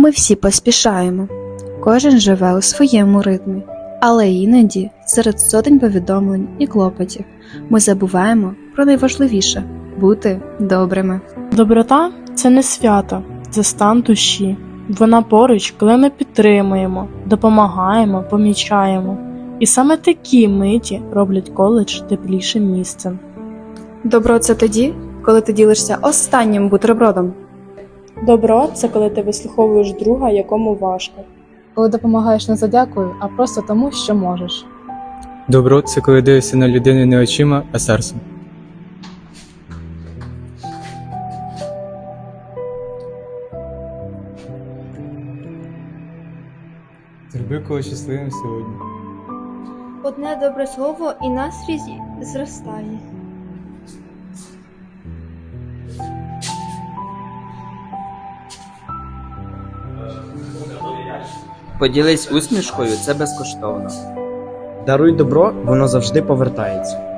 Ми всі поспішаємо, кожен живе у своєму ритмі, але іноді серед сотень повідомлень і клопотів ми забуваємо про найважливіше бути добрими. Доброта це не свято, це стан душі. Вона поруч, коли ми підтримуємо, допомагаємо, помічаємо. І саме такі миті роблять коледж теплішим місцем. Добро це тоді, коли ти ділишся останнім бутербродом. Добро це коли ти вислуховуєш друга, якому важко. коли допомагаєш не за дякую, а просто тому, що можеш. Добро це коли дивишся на людину не очима, а серцем. Зроби когось щасливим сьогодні. Одне добре слово і настрій зростає. Поділись усмішкою, це безкоштовно. Даруй добро, воно завжди повертається.